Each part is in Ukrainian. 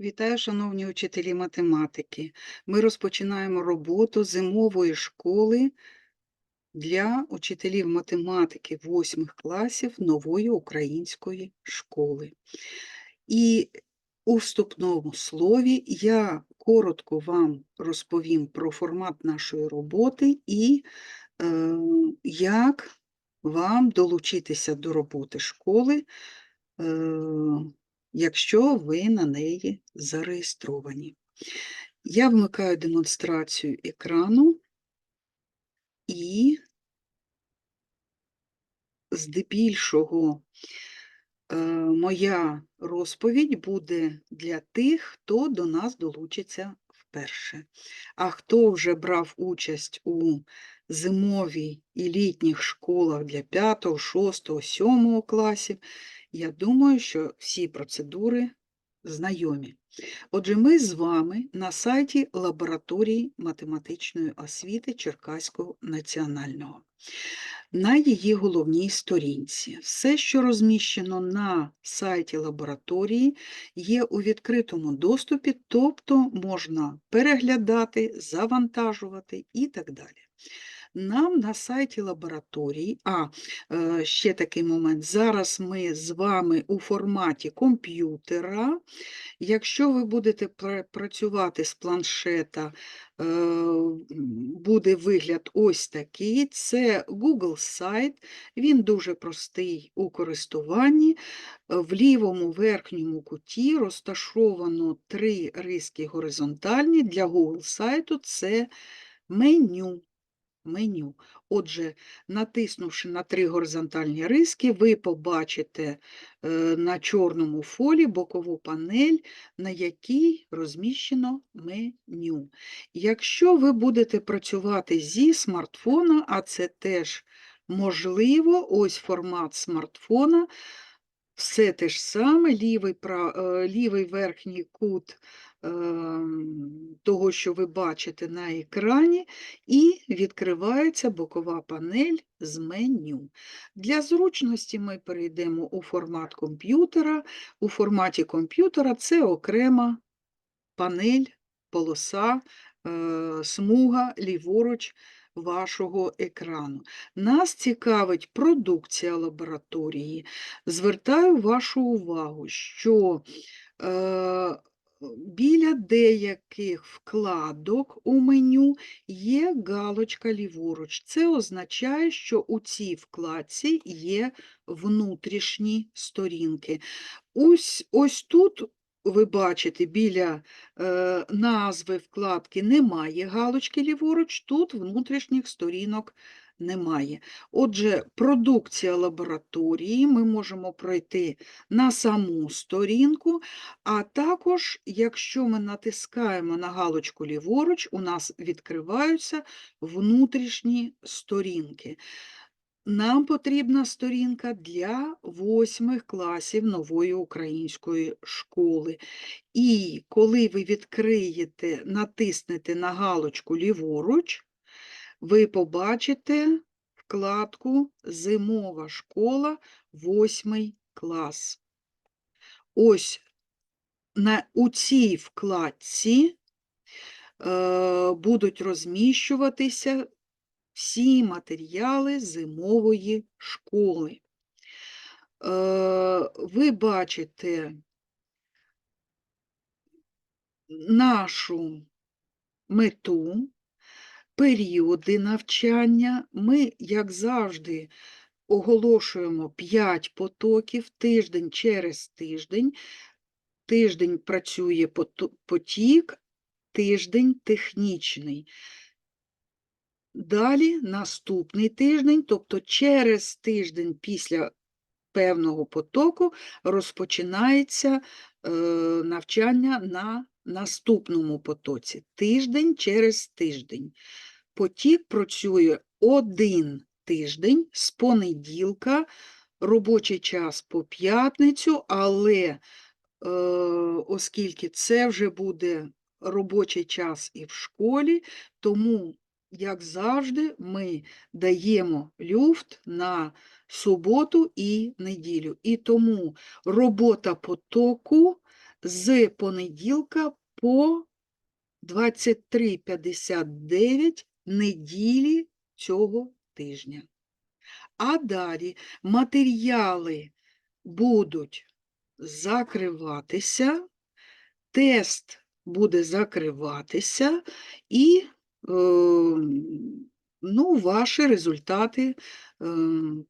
Вітаю, шановні учителі математики. Ми розпочинаємо роботу зимової школи для учителів математики 8 класів нової української школи. І у вступному слові я коротко вам розповім про формат нашої роботи і е, як вам долучитися до роботи школи. Е, якщо ви на неї зареєстровані. Я вмикаю демонстрацію екрану і здебільшого е, моя розповідь буде для тих, хто до нас долучиться вперше. А хто вже брав участь у зимовій і літніх школах для 5, 6, 7 класів, я думаю, що всі процедури знайомі. Отже, ми з вами на сайті лабораторії математичної освіти Черкаського національного. На її головній сторінці. Все, що розміщено на сайті лабораторії, є у відкритому доступі, тобто можна переглядати, завантажувати і так далі. Нам на сайті лабораторії, а е, ще такий момент, зараз ми з вами у форматі комп'ютера. Якщо ви будете працювати з планшета, е, буде вигляд ось такий. Це Google сайт, він дуже простий у користуванні. В лівому верхньому куті розташовано три риски горизонтальні. Для Google сайту це меню меню. Отже, натиснувши на три горизонтальні риски, ви побачите е, на чорному фолі бокову панель, на якій розміщено меню. Якщо ви будете працювати зі смартфона, а це теж можливо, ось формат смартфона, все те ж саме, лівий, пра- е, лівий верхній кут того, що ви бачите на екрані, і відкривається бокова панель з меню. Для зручності ми перейдемо у формат комп'ютера. У форматі комп'ютера це окрема панель, полоса, е, смуга ліворуч вашого екрану. Нас цікавить продукція лабораторії. Звертаю вашу увагу, що е, біля деяких вкладок у меню є галочка ліворуч. Це означає, що у цій вкладці є внутрішні сторінки. Ось, ось тут ви бачите, біля е, назви вкладки немає галочки ліворуч, тут внутрішніх сторінок немає. Отже, продукція лабораторії ми можемо пройти на саму сторінку, а також, якщо ми натискаємо на галочку ліворуч, у нас відкриваються внутрішні сторінки. Нам потрібна сторінка для восьмих класів нової української школи. І коли ви відкриєте, натиснете на галочку ліворуч, ви побачите вкладку Зимова школа, восьмий клас. Ось на, у цій вкладці е, будуть розміщуватися всі матеріали зимової школи. Е, ви бачите нашу мету, періоди навчання. Ми, як завжди, оголошуємо 5 потоків тиждень через тиждень. Тиждень працює потік, тиждень технічний. Далі наступний тиждень, тобто через тиждень після певного потоку розпочинається е, навчання на наступному потоці. Тиждень через тиждень. Потік працює один тиждень з понеділка, робочий час по п'ятницю, але е, оскільки це вже буде робочий час і в школі, тому як завжди, ми даємо люфт на суботу і неділю. І тому робота потоку з понеділка по 23.59 неділі цього тижня. А далі матеріали будуть закриватися, тест буде закриватися, і е, ну, ваші результати е,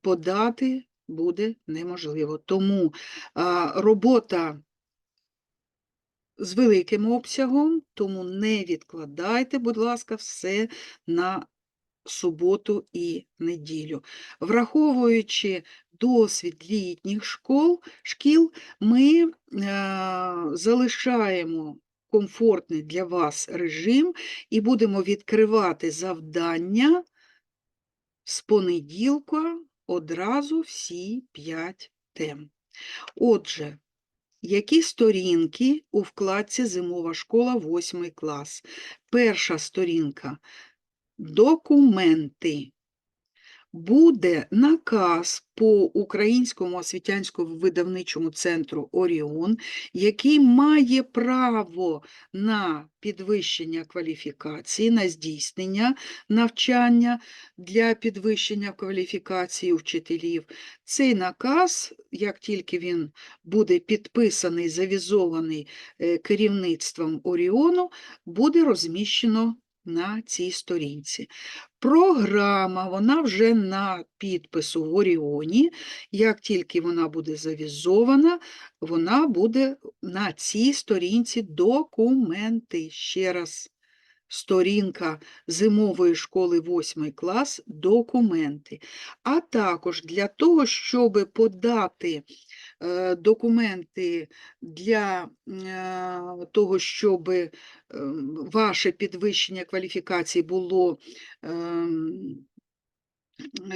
подати буде неможливо. Тому робота з великим обсягом, тому не відкладайте, будь ласка, все на суботу і неділю. Враховуючи досвід літніх школ, шкіл, ми е, залишаємо комфортний для вас режим і будемо відкривати завдання з понеділка одразу всі 5 тем. Отже, які сторінки у вкладці Зимова школа 8 клас? Перша сторінка Документи. Буде наказ по Українському освітянському видавничому центру Оріон, який має право на підвищення кваліфікації, на здійснення навчання для підвищення кваліфікації вчителів. Цей наказ, як тільки він буде підписаний, завізований е, керівництвом Оріону, буде розміщено на цій сторінці. Програма, вона вже на підпису в Оріоні. Як тільки вона буде завізована, вона буде на цій сторінці документи. Ще раз, сторінка зимової школи 8 клас документи. А також для того, щоб подати документи для е, того, щоб е, ваше підвищення кваліфікації було ем,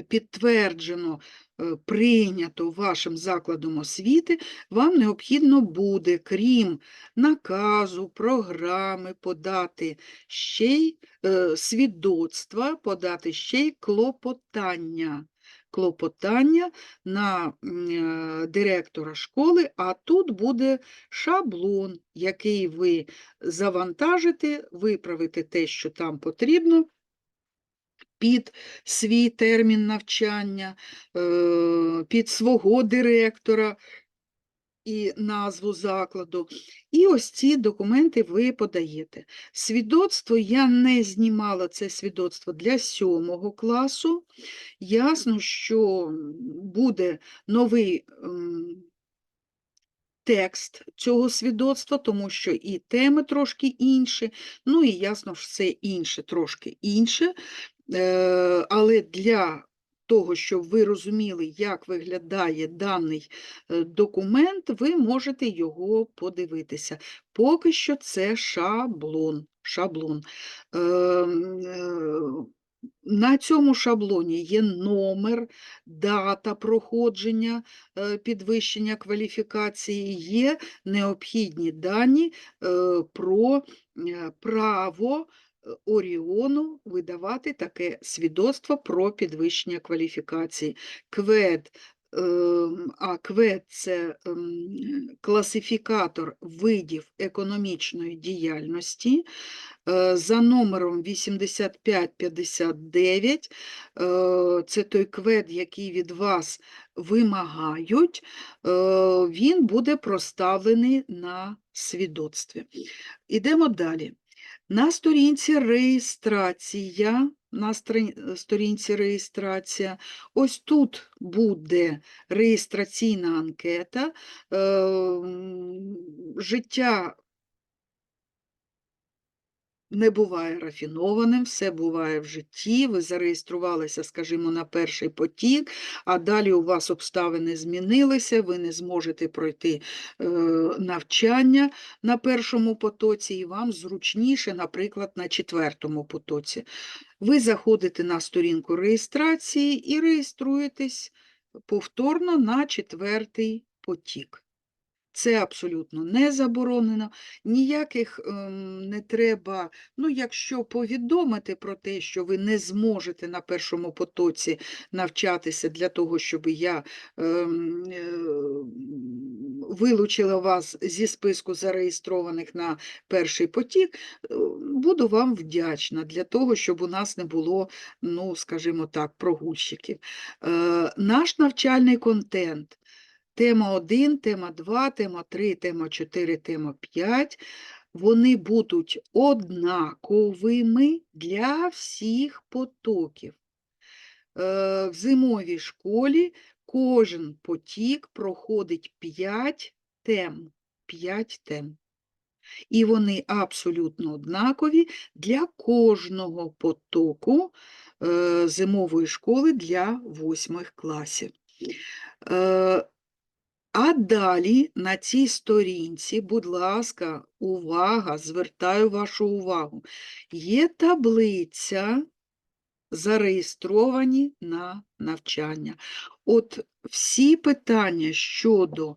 підтверджено, е, прийнято вашим закладом освіти, вам необхідно буде, крім наказу, програми, подати ще й е, свідоцтва, подати ще й клопотання. Клопотання на е, директора школи, а тут буде шаблон, який ви завантажите, виправите те, що там потрібно, під свій термін навчання, е, під свого директора і назву закладу. І ось ці документи ви подаєте. Свідоцтво я не знімала це свідоцтво для сьомого класу. Ясно, що буде новий ем, текст цього свідоцтва, тому що і теми трошки інші, ну і ясно, все інше трошки інше. Е, Але для того, щоб ви розуміли, як виглядає даний е, документ, ви можете його подивитися. Поки що це шаблон. шаблон. Ем, е, На цьому шаблоні є номер, дата проходження е, підвищення кваліфікації, є необхідні дані про право Оріону видавати таке свідоцтво про підвищення кваліфікації. КВЕД, ем, а КВЕД – це ем, класифікатор видів економічної діяльності е, за номером 8559. е, Це той КВЕД, який від вас вимагають, е, він буде проставлений на свідоцтві. Ідемо далі. На сторінці реєстрація, на сторінці реєстрація, ось тут буде реєстраційна анкета. Е, Життя не буває рафінованим, все буває в житті. Ви зареєструвалися, скажімо, на перший потік, а далі у вас обставини змінилися, ви не зможете пройти е, навчання на першому потоці, і вам зручніше, наприклад, на четвертому потоці. Ви заходите на сторінку реєстрації і реєструєтесь повторно на четвертий потік. Це абсолютно не заборонено. Ніяких ем, не треба, ну, якщо повідомити про те, що ви не зможете на першому потоці навчатися для того, щоб я ем, е, вилучила вас зі списку зареєстрованих на перший потік, е, буду вам вдячна для того, щоб у нас не було, ну, скажімо так, прогульщиків. Е, Наш навчальний контент. Тема 1, тема 2, тема 3, тема 4, тема 5. Вони будуть однаковими для всіх потоків. Е, В зимовій школі кожен потік проходить 5 тем. 5 тем. І вони абсолютно однакові для кожного потоку е, зимової школи для восьмих класів. А далі на цій сторінці, будь ласка, увага, звертаю вашу увагу. Є таблиця, зареєстровані на навчання. От всі питання щодо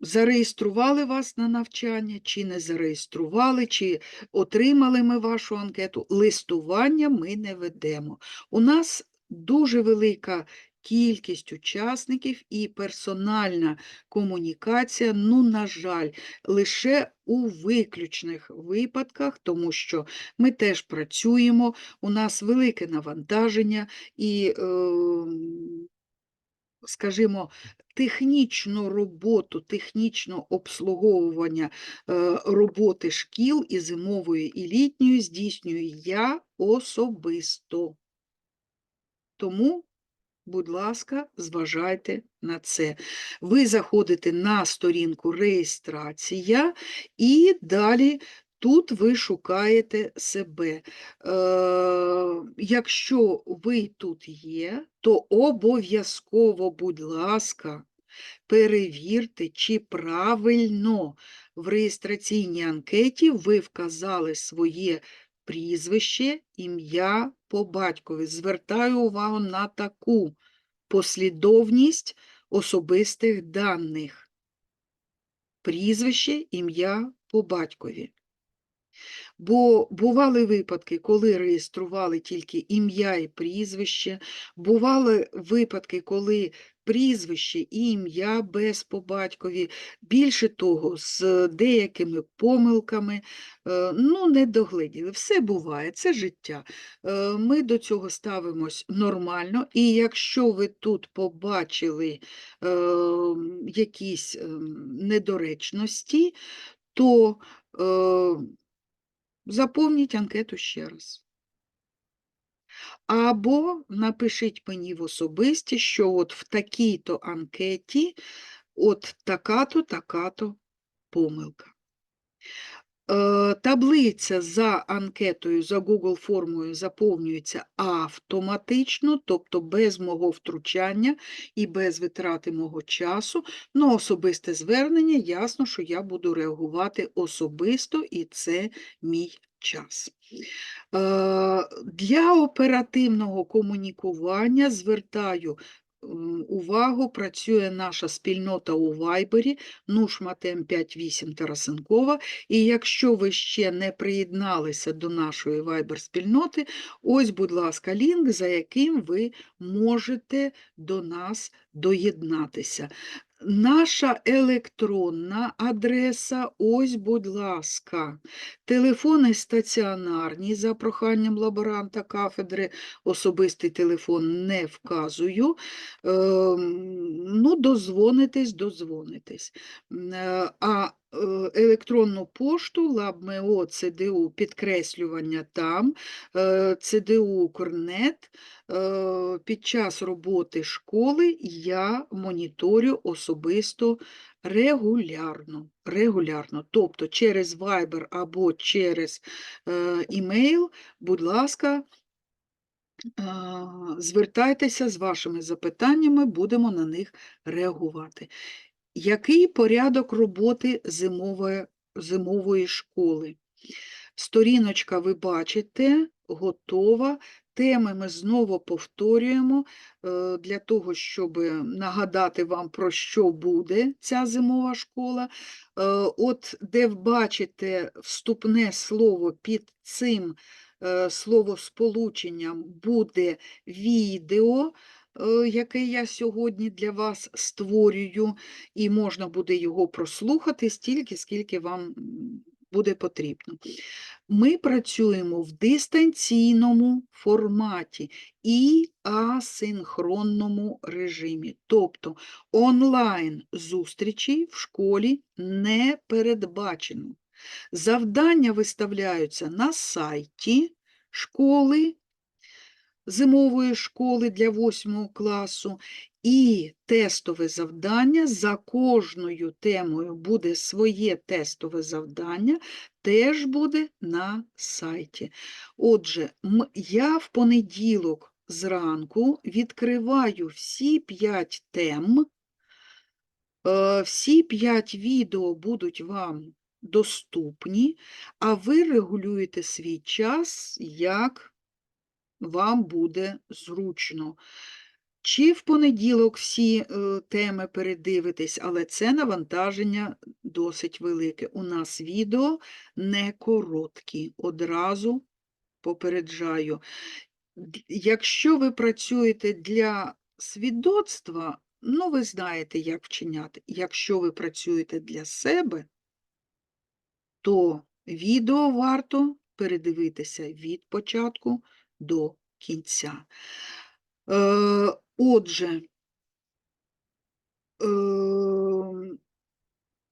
зареєстрували вас на навчання, чи не зареєстрували, чи отримали ми вашу анкету, листування ми не ведемо. У нас дуже велика кількість учасників і персональна комунікація, ну, на жаль, лише у виключних випадках, тому що ми теж працюємо, у нас велике навантаження і, е, скажімо, технічну роботу, технічне обслуговування е, роботи шкіл і зимової, і літньої здійснюю я особисто. Тому Будь ласка, зважайте на це. Ви заходите на сторінку реєстрація і далі тут ви шукаєте себе. Е, якщо ви тут є, то обов'язково, будь ласка, перевірте, чи правильно в реєстраційній анкеті ви вказали своє прізвище, ім'я по батькові. Звертаю увагу на таку послідовність особистих даних. Прізвище, ім'я по батькові. Бо бували випадки, коли реєстрували тільки ім'я і прізвище, бували випадки, коли прізвище ім'я без по батькові, більше того, з деякими помилками, е, ну, не догледіли. Все буває, це життя. Е, Ми до цього ставимось нормально, і якщо ви тут побачили е, якісь недоречності, то заповніть анкету ще раз. Або напишіть мені в особисті, що от в такій-то анкеті от така-то, така-то помилка. Е, Таблиця за анкетою, за Google формою заповнюється автоматично, тобто без мого втручання і без витрати мого часу. На особисте звернення ясно, що я буду реагувати особисто, і це мій час. Е, Для оперативного комунікування звертаю увагу, працює наша спільнота у Вайбері, Нушматем 58 Тарасенкова. І якщо ви ще не приєдналися до нашої Вайбер-спільноти, ось, будь ласка, лінк, за яким ви можете до нас доєднатися. Наша електронна адреса, ось, будь ласка, телефони стаціонарні за проханням лаборанта кафедри, особистий телефон не вказую. Ем, Ну, дозвонитесь, дозвонитесь. Е, А електронну пошту LabMeo CDU підкреслювання там, е, CDU Корнет. Е, Під час роботи школи я моніторю особисто регулярно. регулярно. Тобто через Viber або через е, імейл, будь ласка, звертайтеся з вашими запитаннями, будемо на них реагувати. Який порядок роботи зимової, зимової школи? Сторіночка, ви бачите, готова теми ми знову повторюємо е, для того, щоб нагадати вам, про що буде ця зимова школа. Е, От де бачите вступне слово під цим е, словосполученням буде відео, е, яке я сьогодні для вас створюю, і можна буде його прослухати стільки, скільки вам буде потрібно. Ми працюємо в дистанційному форматі і асинхронному режимі. Тобто онлайн зустрічі в школі не передбачено. Завдання виставляються на сайті школи, зимової школи для 8 класу, і тестове завдання за кожною темою буде своє тестове завдання, теж буде на сайті. Отже, я в понеділок зранку відкриваю всі 5 тем. Е, Всі 5 відео будуть вам доступні, а ви регулюєте свій час, як вам буде зручно. Чи в понеділок всі е, теми передивитесь, але це навантаження досить велике. У нас відео не короткі, одразу попереджаю. Якщо ви працюєте для свідоцтва, ну ви знаєте, як вчиняти. Якщо ви працюєте для себе, то відео варто передивитися від початку до кінця. Е, Отже, ем,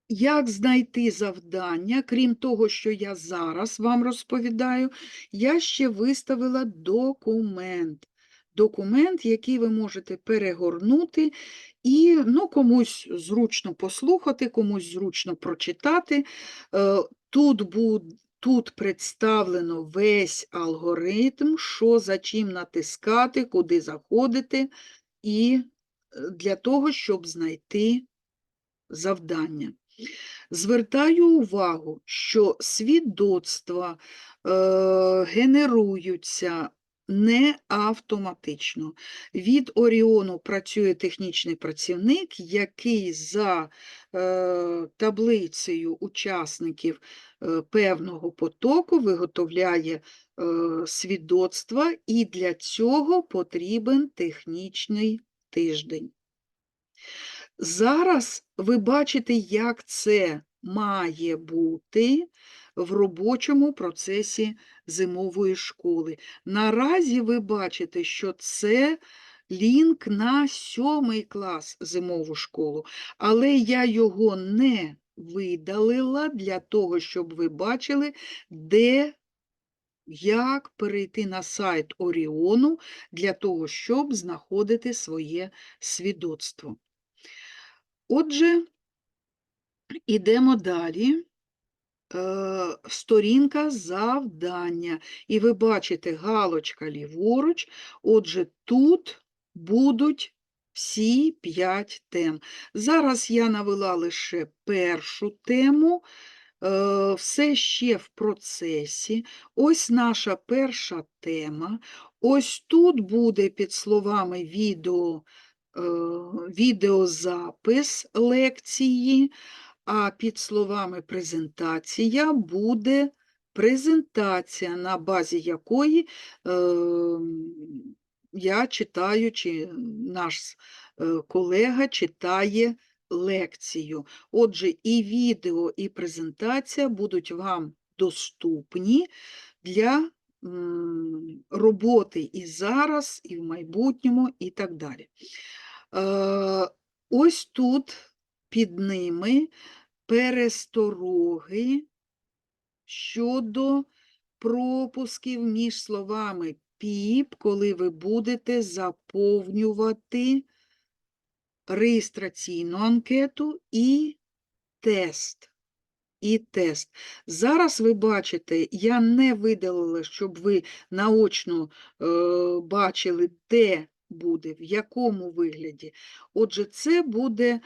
як знайти завдання, крім того, що я зараз вам розповідаю, я ще виставила документ. Документ, який ви можете перегорнути, і ну, комусь зручно послухати, комусь зручно прочитати. Е, Тут, буд, тут представлено весь алгоритм, що за чим натискати, куди заходити, і е, для того, щоб знайти завдання. Звертаю увагу, що свідоцтва е, генеруються не автоматично. Від Оріону працює технічний працівник, який за е, таблицею учасників е, певного потоку виготовляє е, свідоцтва, і для цього потрібен технічний тиждень. Зараз ви бачите, як це має бути в робочому процесі зимової школи. Наразі ви бачите, що це лінк на сьомий клас зимову школу, але я його не видалила для того, щоб ви бачили, де як перейти на сайт Оріону для того, щоб знаходити своє свідоцтво. Отже, ідемо далі. Е, Сторінка завдання. І ви бачите галочка ліворуч. Отже, тут будуть всі 5 тем. Зараз я навела лише першу тему. Е, Все ще в процесі. Ось наша перша тема. Ось тут буде під словами відео е, відеозапис лекції, а під словами презентація буде презентація, на базі якої е, я читаю, чи наш е, колега читає лекцію. Отже, і відео, і презентація будуть вам доступні для роботи і зараз, і в майбутньому, і так далі. Е, Ось тут під ними перестороги щодо пропусків між словами піп, коли ви будете заповнювати реєстраційну анкету і тест. І тест. Зараз ви бачите, я не видалила, щоб ви наочно е, бачили, де буде, в якому вигляді. Отже, це буде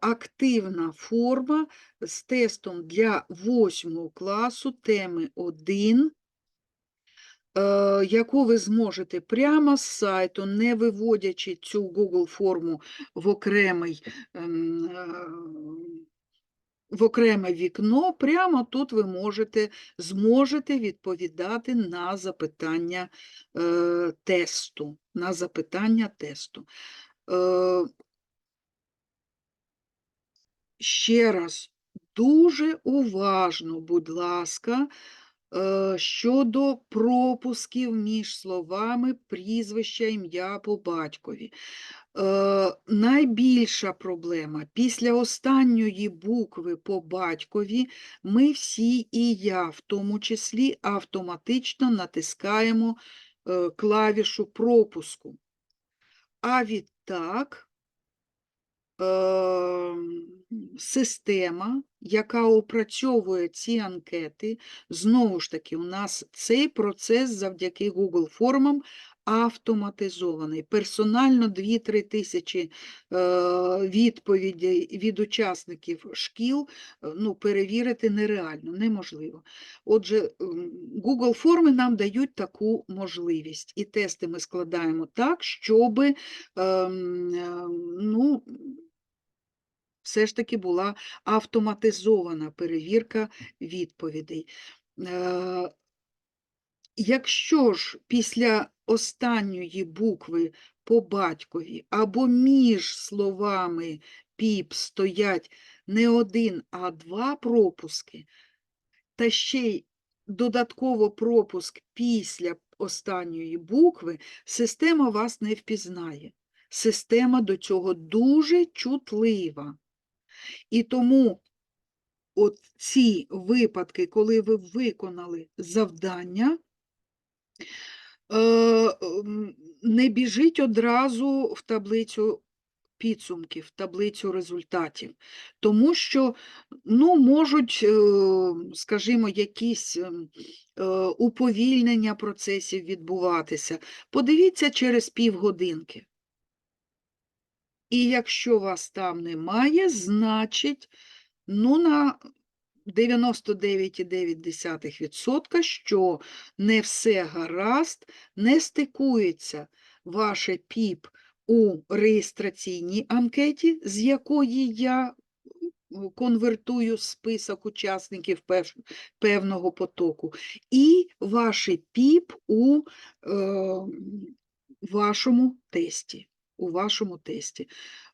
активна форма з тестом для 8 класу теми 1 е, яку ви зможете прямо з сайту, не виводячи цю Google форму в окремий. ем, е, В окреме вікно, прямо тут ви можете, зможете відповідати на запитання е, тесту. На запитання тесту. Е, ще раз, дуже уважно, будь ласка, е, щодо пропусків між словами прізвища, ім'я по батькові. Е, найбільша проблема після останньої букви по батькові ми всі, і я в тому числі, автоматично натискаємо е, клавішу пропуску. А відтак система, яка опрацьовує ці анкети, знову ж таки, у нас цей процес завдяки Google формам автоматизований. Персонально 2-3 тисячі е, відповідей від учасників шкіл е, ну, перевірити нереально, неможливо. Отже, Google форми нам дають таку можливість. І тести ми складаємо так, щоб ем, ем, ну, все ж таки була автоматизована перевірка відповідей. Е, Якщо ж після останньої букви по батькові або між словами піп стоять не один, а два пропуски, та ще й додатково пропуск після останньої букви, система вас не впізнає. Система до цього дуже чутлива. І тому от ці випадки, коли ви виконали завдання, е, не біжіть одразу в таблицю підсумків, в таблицю результатів, тому що ну, можуть, е, скажімо, якісь ем, е, уповільнення процесів відбуватися. Подивіться через півгодинки. І якщо вас там немає, значить, ну, на 99,9%, що не все гаразд, не стикується ваше ПІП у реєстраційній анкеті, з якої я конвертую список учасників пев- певного потоку, і ваше ПІП у е, вашому тесті. У вашому тесті.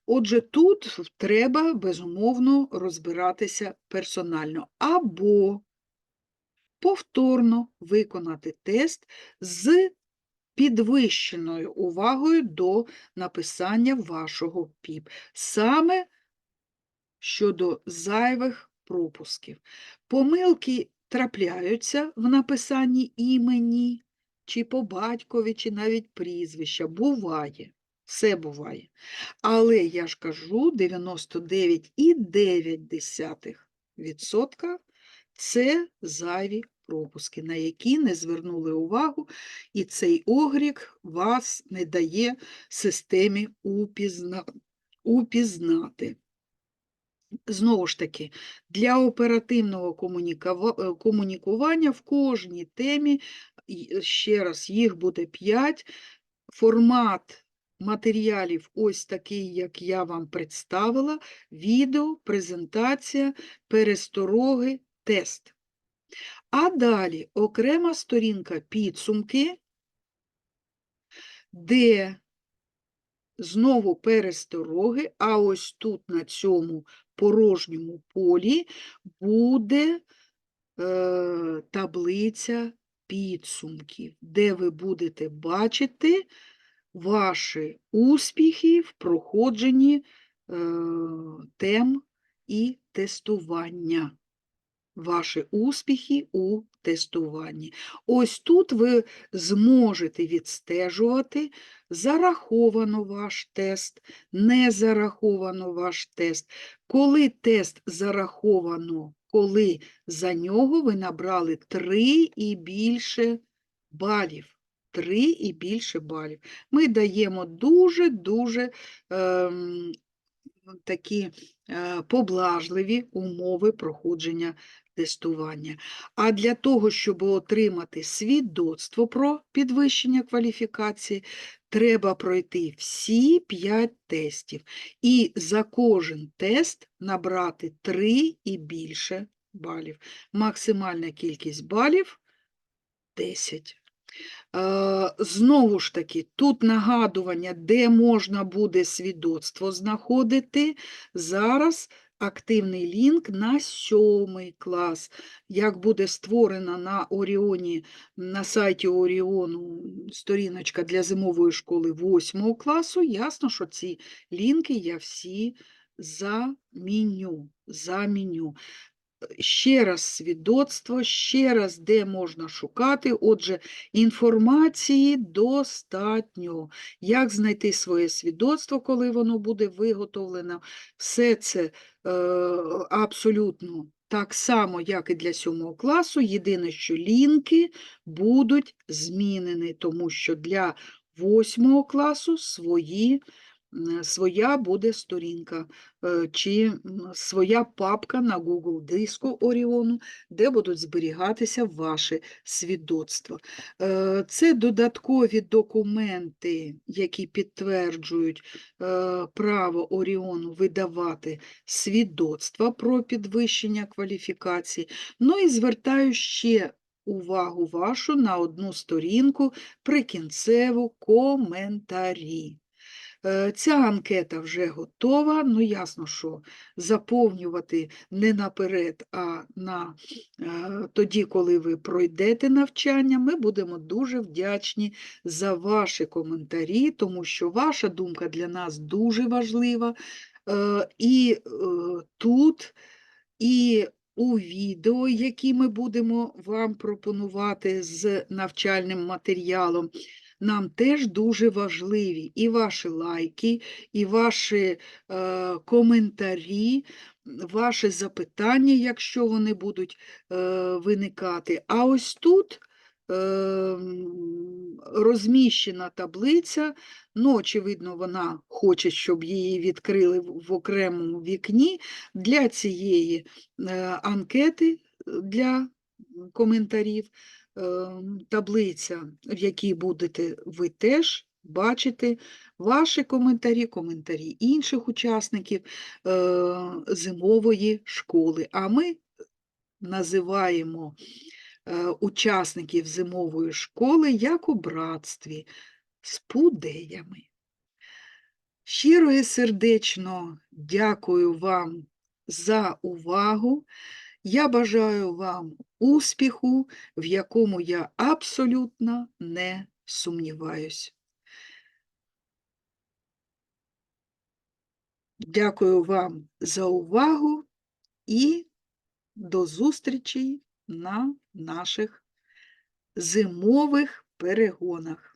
Отже, тут треба, безумовно, розбиратися персонально або повторно виконати тест з підвищеною увагою до написання вашого ПІП. Саме щодо зайвих пропусків. Помилки трапляються в написанні імені, чи по батькові, чи навіть прізвища. Буває. Все буває. Але я ж кажу, 99,9% це зайві пропуски, на які не звернули увагу, і цей огрік вас не дає системі упізна... упізнати. Знову ж таки, для оперативного е, комунікування в кожній темі, ще раз, їх буде 5, формат матеріалів ось такий, як я вам представила, відео, презентація, перестороги, тест. А далі окрема сторінка підсумки, де знову перестороги, а ось тут на цьому порожньому полі буде е, таблиця підсумків, де ви будете бачити ваші успіхи в проходженні е, тем і тестування. Ваші успіхи у тестуванні. Ось тут ви зможете відстежувати, зараховано ваш тест, не зараховано ваш тест. Коли тест зараховано, коли за нього ви набрали 3 і більше балів. 3 і більше балів. Ми даємо дуже-дуже ем, такі е, поблажливі умови проходження тестування. А для того, щоб отримати свідоцтво про підвищення кваліфікації, треба пройти всі 5 тестів і за кожен тест набрати 3 і більше балів. Максимальна кількість балів 10. Е, Знову ж таки, тут нагадування, де можна буде свідоцтво знаходити. Зараз активний лінк на сьомий клас. Як буде створена на Оріоні, на сайті Оріону сторіночка для зимової школи 8 класу, ясно, що ці лінки я всі заміню. заміню. Ще раз свідоцтво, ще раз, де можна шукати. Отже, інформації достатньо. Як знайти своє свідоцтво, коли воно буде виготовлено? Все це е, абсолютно так само, як і для сьомого класу. Єдине, що лінки будуть змінені, тому що для восьмого класу свої своя буде сторінка е, чи своя папка на Google диску Оріону, де будуть зберігатися ваші свідоцтва. Е, Це додаткові документи, які підтверджують е, право Оріону видавати свідоцтва про підвищення кваліфікації. Ну і звертаю ще увагу вашу на одну сторінку прикінцеву коментарі. Е, Ця анкета вже готова. Ну, ясно, що заповнювати не наперед, а на е, тоді, коли ви пройдете навчання, ми будемо дуже вдячні за ваші коментарі, тому що ваша думка для нас дуже важлива. Е, І тут, і у відео, які ми будемо вам пропонувати з навчальним матеріалом, нам теж дуже важливі і ваші лайки, і ваші е, коментарі, ваші запитання, якщо вони будуть е, виникати. А ось тут е, розміщена таблиця, ну, очевидно, вона хоче, щоб її відкрили в окремому вікні. Для цієї е, анкети для коментарів таблиця, в якій будете ви теж бачити ваші коментарі, коментарі інших учасників е, зимової школи. А ми називаємо е, учасників зимової школи як у братстві з пудеями. Щиро і сердечно дякую вам за увагу. Я бажаю вам успіху, в якому я абсолютно не сумніваюсь. Дякую вам за увагу і до зустрічі на наших зимових перегонах.